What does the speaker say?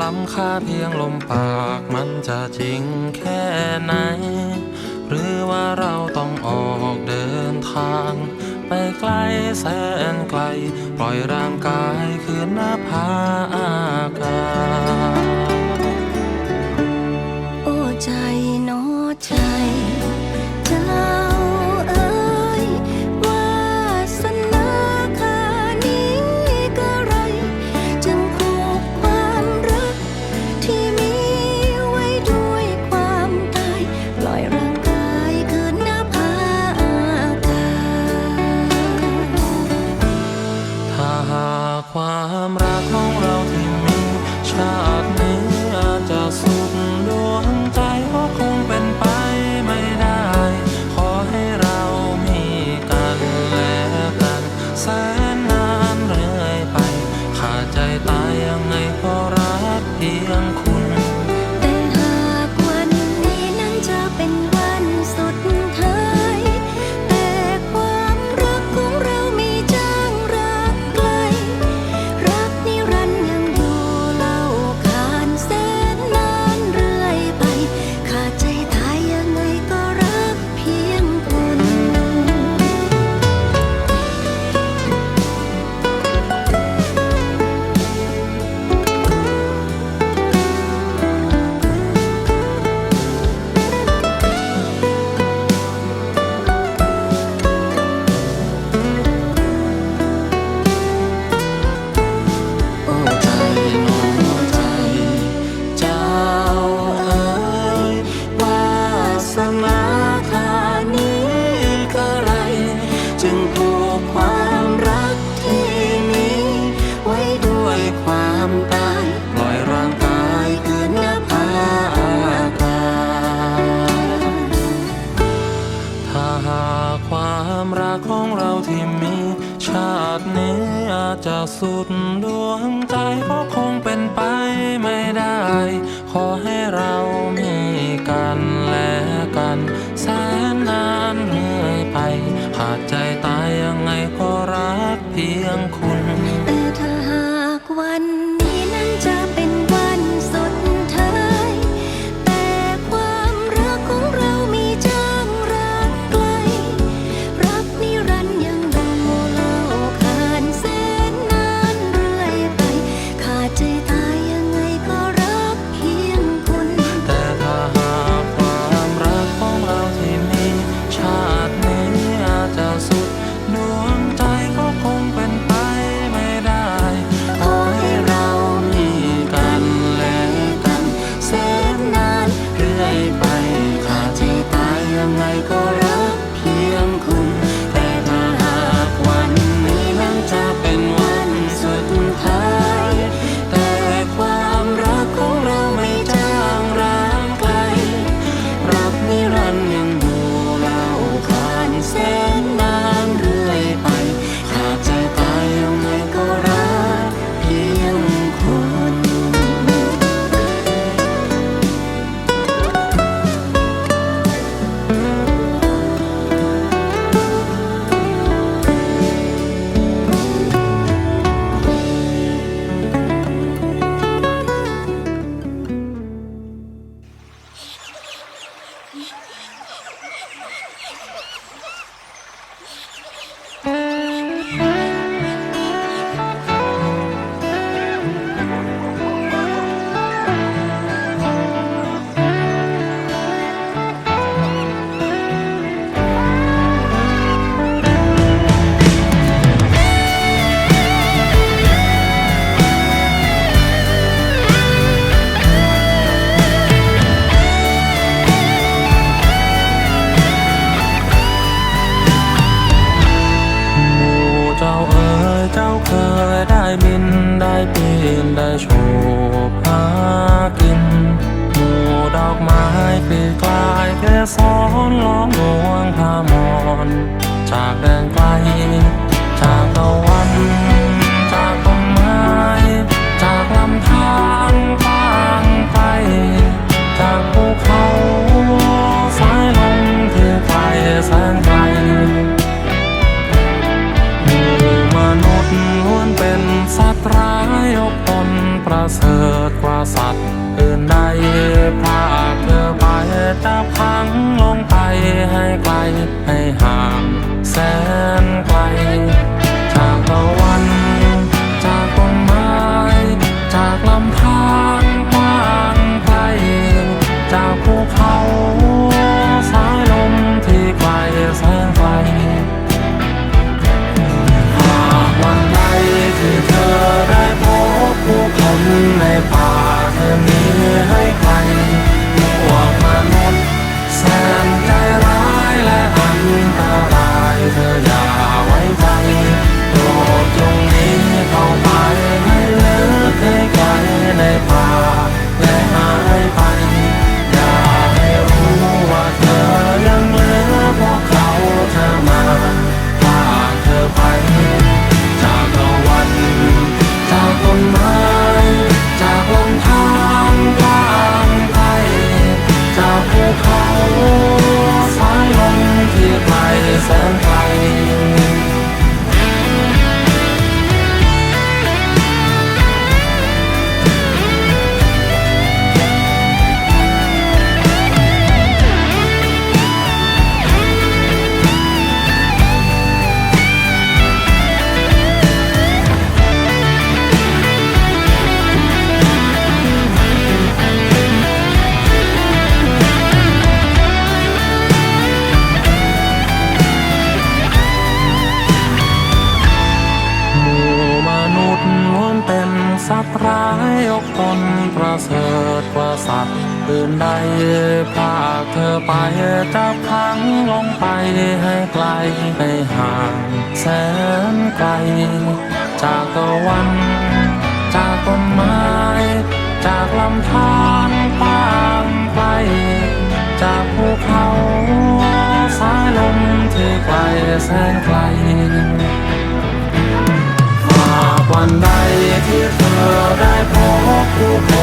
ลำคาเพียงลมปากมันจะจริงแค่ไหน หรือว่าเราต้องออกเดินทาง ไปไกลแสนไกล ปล่อยร่างกายคืนหน้าผาอากาศ ถ้าหาความรักของเราที่มี ชาตินี้อาจจะสุดดวงใจก็คงเป็นไปไม่ได้ ขอให้เรามีกันและกัน แสนนานเรื่อยไป หากใจตายยังไงก็รักเพียงคุณ ซ้อนล้อมห่วงพามอน จากแดนไกล จากตะวัน พังลงไปให้ไกล ปืนใดพาเธอไปจับพังลงไปให้ไกลไห้ห่างแสนไกล จากตะวัน จากต้นไม้ จากลำธารปางไปจากภูเขาสายลมที่ไกลแสนไกลหากวันใดที่เธอได้พบภูเขา